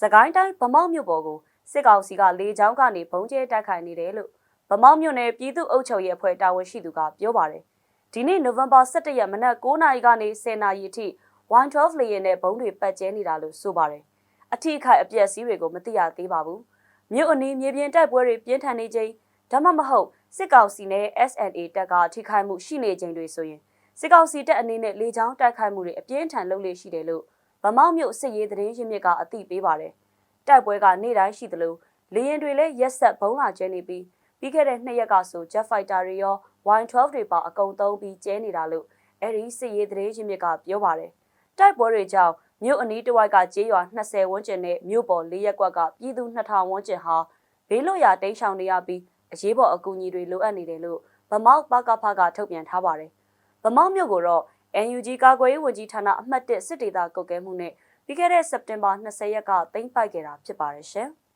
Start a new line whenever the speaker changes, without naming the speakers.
စကိုင်းတိုင်းဗမောက်မြို့ပေါ်ကိုစစ်ကောင်စီကလေကြောင်းကနေဘုံကျဲတိုက်ခိုက်နေတယ်လို့ဗမောက်မြို့နယ်ပြည်သူ့အုပ်ချုပ်ရေးအဖွဲ့တာဝန်ရှိသူကပြောပါတယ်။ဒီနေ့နိုဝင်ဘာ17ရက်မနက်9:00နာရီကနေ10:00နာရီအထိ112လေယာဉ်နဲ့ဘုံတွေပတ်ကျဲနေတာလို့ဆိုပါတယ်။အထီးခိုက်အပျက်စီးတွေကိုမသိရသေးပါဘူး။မြို့အနီးမြေပြင်တိုက်ပွဲတွေပြင်းထန်နေချိန်ဒါမှမဟုတ်စစ်ကောင်စီနဲ့ SNA တပ်ကထိခိုက်မှုရှိနေချိန်တွေဆိုရင်စစ်ကောင်စီတပ်အနေနဲ့လေကြောင်းတိုက်ခိုက်မှုတွေအပြင်းထန်လုပ်လေရှိတယ်လို့ ဗမောက်မြို့စစ်ရေးသတင်းရင်းမြစ်ကအသိပေးပါတယ်။တိုက်ပွဲကနေ့တိုင်းရှိသလိုလေရင်တွေလည်းရက်ဆက်ဘုံလာကျဲနေပြီးပြီးခဲ့တဲ့နှစ်ရက်ကဆို Jet Fighter တွေရော Y12 တွေပါအကုန်သုံးပြီးကျဲနေတာလို့အဲ့ဒီစစ်ရေးသတင်းရင်းမြစ်ကပြောပါတယ်။တိုက်ပွဲတွေကြောင့်မြို့အနီးတစ်ဝိုက်ကကျေးရွာ20ဝန်းကျင်နဲ့မြို့ပေါ်၄ရက်ကွက်ကပြည်သူ2000ဝန်းကျင်ဟာဘေးလွတ်ရာတိမ်းရှောင်နေရပြီးအရေးပေါ်အကူအညီတွေလိုအပ်နေတယ်လို့ဗမောက်ပကဖကထုတ်ပြန်ထားပါတယ်။ဗမောက်မြို့ကိုတော့ NUG ကာကွယ်ရေးဝန်ကြီးဌာနအမှတ်1စစ်ဒေသကုတ်ကဲမှုနဲ့ပြီးခဲ့တဲ့စက်တင်ဘာ20ရက်ကသိမ်းပိုက်ခဲ့တာဖြစ်ပါတယ်ရှင်။